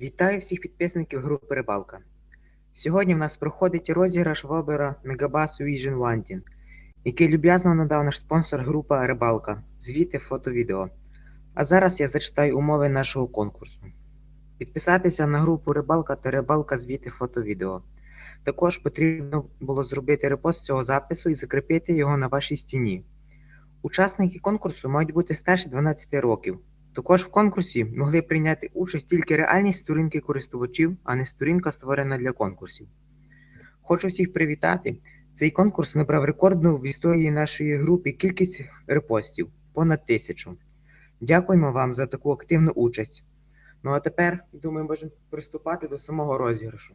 Вітаю всіх підписників групи Рибалка. Сьогодні в нас проходить розіграш вобера Megabass Vision Wanting, який люб'язно надав наш спонсор група Рибалка, звіти фото-відео. А зараз я зачитаю умови нашого конкурсу. Підписатися на групу Рибалка та Рибалка звіти фото-відео. Також потрібно було зробити репост цього запису і закріпити його на вашій стіні. Учасники конкурсу мають бути старші 12 років. Також в конкурсі могли прийняти участь тільки реальні сторінки користувачів, а не сторінка, створена для конкурсів. Хочу всіх привітати. Цей конкурс набрав рекордну в історії нашої групи кількість репостів понад тисячу. Дякуємо вам за таку активну участь. Ну а тепер, думаю, можемо приступати до самого розіграшу.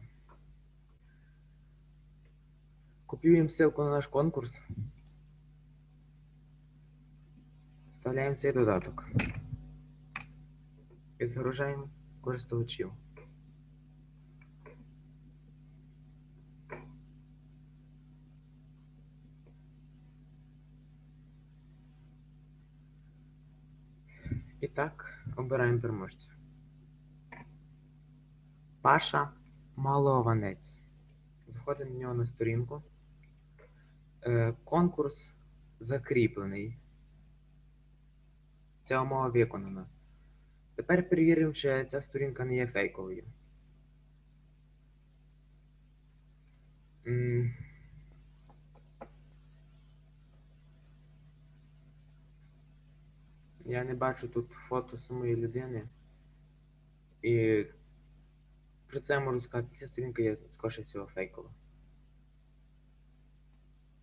Копіюємо ссылку на наш конкурс. Вставляємо цей додаток і загружаємо користувачів. І так, обираємо переможця. Паша Малованець. Заходимо на нього на сторінку. Е, конкурс закріплений. Ця умова виконана. Тепер перевіримо, чи ця сторінка не є фейковою. Я не бачу тут фото самої людини. І про це можу сказати, ця сторінка є скоріше всього фейкова.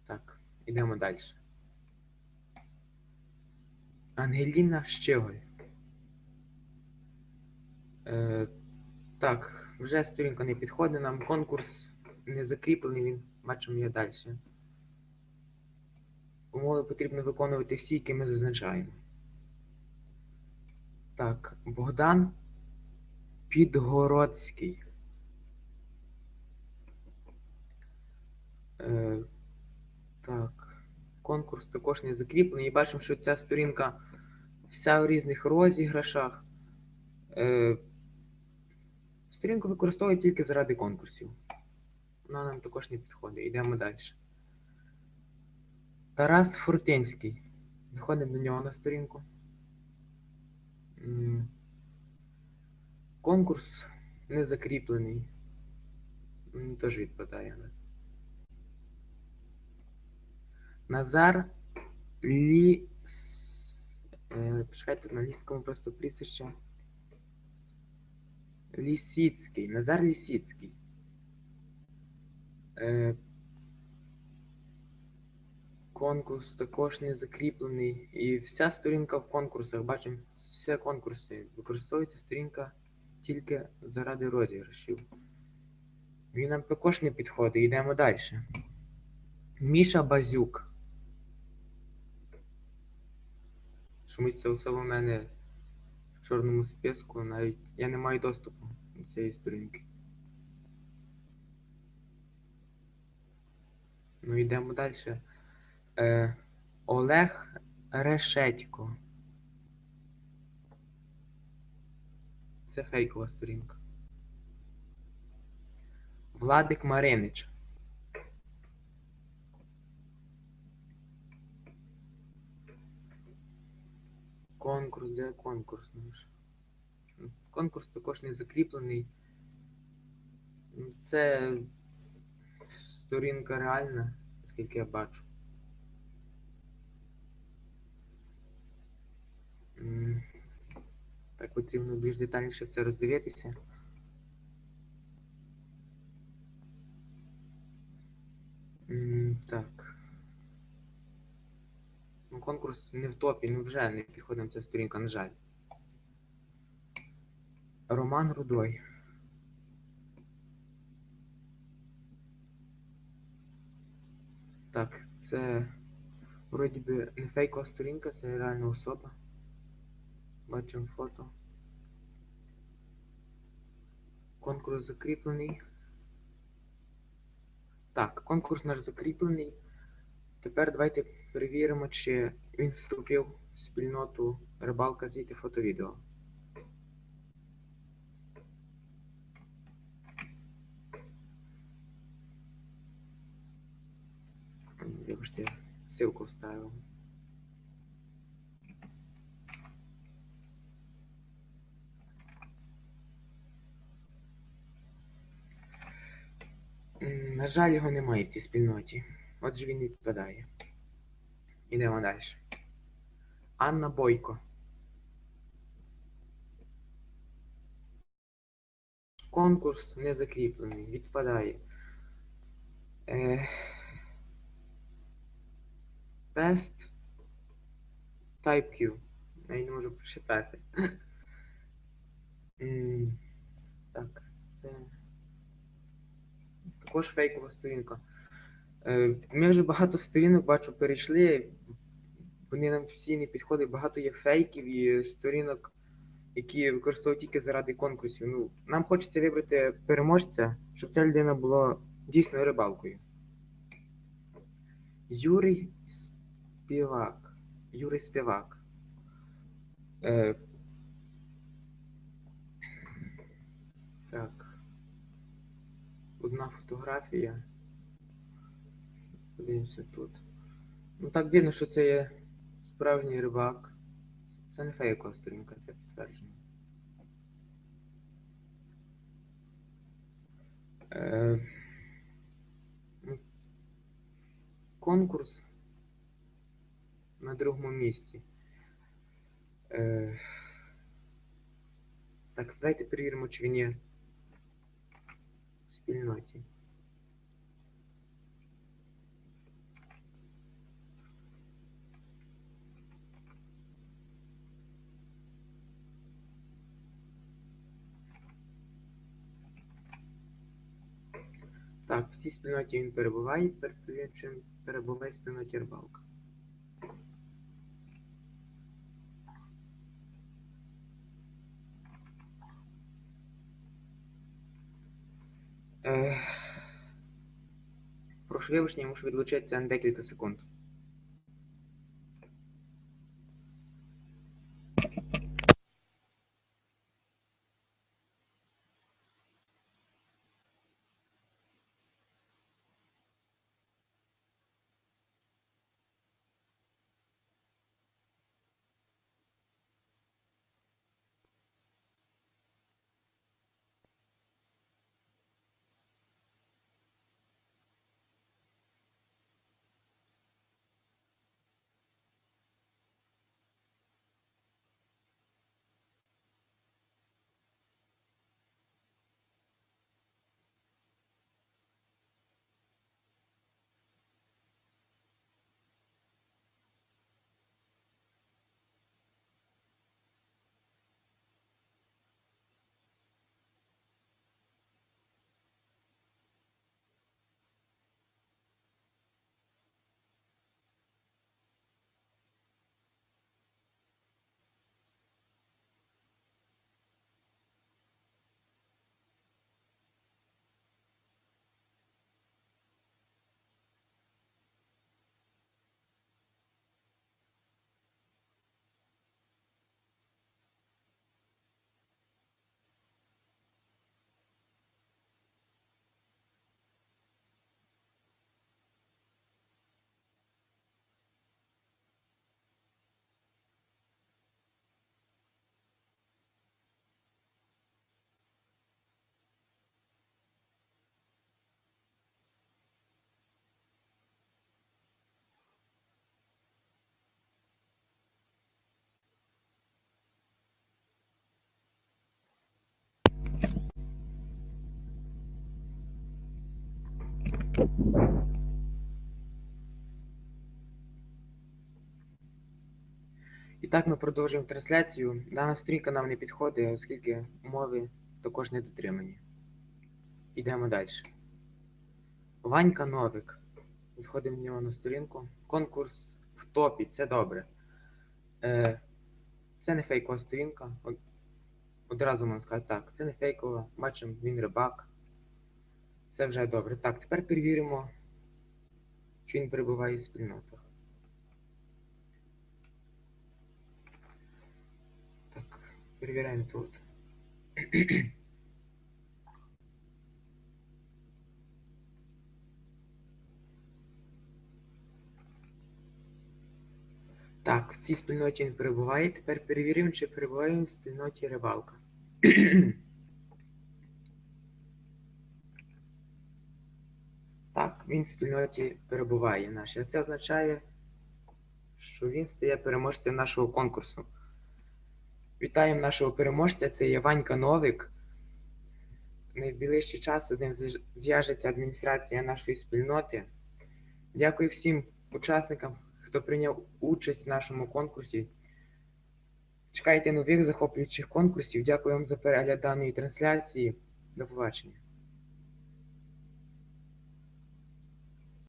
Так, йдемо далі. Ангеліна Щеголь. Е, так, вже сторінка не підходить нам. Конкурс не закріплений, він бачимо є далі. Умови потрібно виконувати всі, які ми зазначаємо. Так, Богдан Підгородський. Е, так, конкурс також не закріплений. І бачимо, що ця сторінка вся в різних розіграшах. Е, Сторінку використовують тільки заради конкурсів. Вона нам також не підходить. Йдемо далі. Тарас Фортинський. Заходимо до нього на сторінку. Конкурс не закріплений. Теж відпадає у нас. Назар Лі... с- е, на англійському просто прізвище. Лісіцький, Назар Лісіцький. Е, конкурс також не закріплений. І вся сторінка в конкурсах, бачимо, всі конкурси. Використовується сторінка тільки заради розіграшів. Він нам також не підходить, йдемо далі. Міша Базюк. Чомусь ця особа в мене чорному списку, навіть я не маю доступу до цієї сторінки. Ну, йдемо далі. Е, Олег Решетько. Це фейкова сторінка. Владик Маринич. Конкурс, де конкурс наш? Ну, Конкурс також не закріплений. Це сторінка реальна, оскільки я бачу. Так потрібно більш детальніше все роздивитися. Так. Конкурс не в топі, ну вже не підходить ця сторінка, на жаль. Роман Рудой. Так, це вроді би не фейкова сторінка, це реальна особа. Бачимо фото. Конкурс закріплений. Так, конкурс наш закріплений. Тепер давайте Перевіримо, чи він вступив в спільноту рибалка звідти фотовідео. Ви Вибачте, ссылку вставив. На жаль, його немає в цій спільноті. Отже, він відпадає. Ідемо далі. Анна Бойко. Конкурс не закріплений, відпадає. Е... Best Type Q. Я не можу прочитати. Так, це. Також фейкова сторінка. Е, Ми вже багато сторінок бачу перейшли. Вони нам всі не підходять. Багато є фейків і сторінок, які використовують тільки заради конкурсів. Ну, нам хочеться вибрати переможця, щоб ця людина була дійсно рибалкою. Юрій Співак. Юрій Співак. Е, так. Одна фотографія. Подивимося тут. Ну так видно, що це є справжній рибак. Це не фейкова сторінка, це підтверджено. Е, ну, конкурс на другому місці. Е, так, давайте перевіримо, чи він є в спільноті. Так, в цій спільноті він перебуває, перевіримо, перебуває в спільноті рибалка. Прошу вибачення, я мушу відлучитися на декілька секунд. Так ми продовжуємо трансляцію. Дана сторінка нам не підходить, оскільки умови також не дотримані. Йдемо далі. Ванька Новик. Заходимо в нього на сторінку. Конкурс в топі, це добре. Е, це не фейкова сторінка. Одразу можна сказати так, це не фейкова. Бачимо, він рибак. Це вже добре. Так, тепер перевіримо, чи він перебуває в спільнотах. Перевіряємо тут. Так, в цій спільноті він перебуває. Тепер перевіримо, чи перебуває він в спільноті рибалка. Так, він в спільноті перебуває нашій. А це означає, що він стає переможцем нашого конкурсу. Вітаємо нашого переможця, це є Ванька Новик. Найближчий час з ним зв'яжеться адміністрація нашої спільноти. Дякую всім учасникам, хто прийняв участь в нашому конкурсі. Чекайте нових захоплюючих конкурсів. Дякую вам за перегляд даної трансляції. До побачення.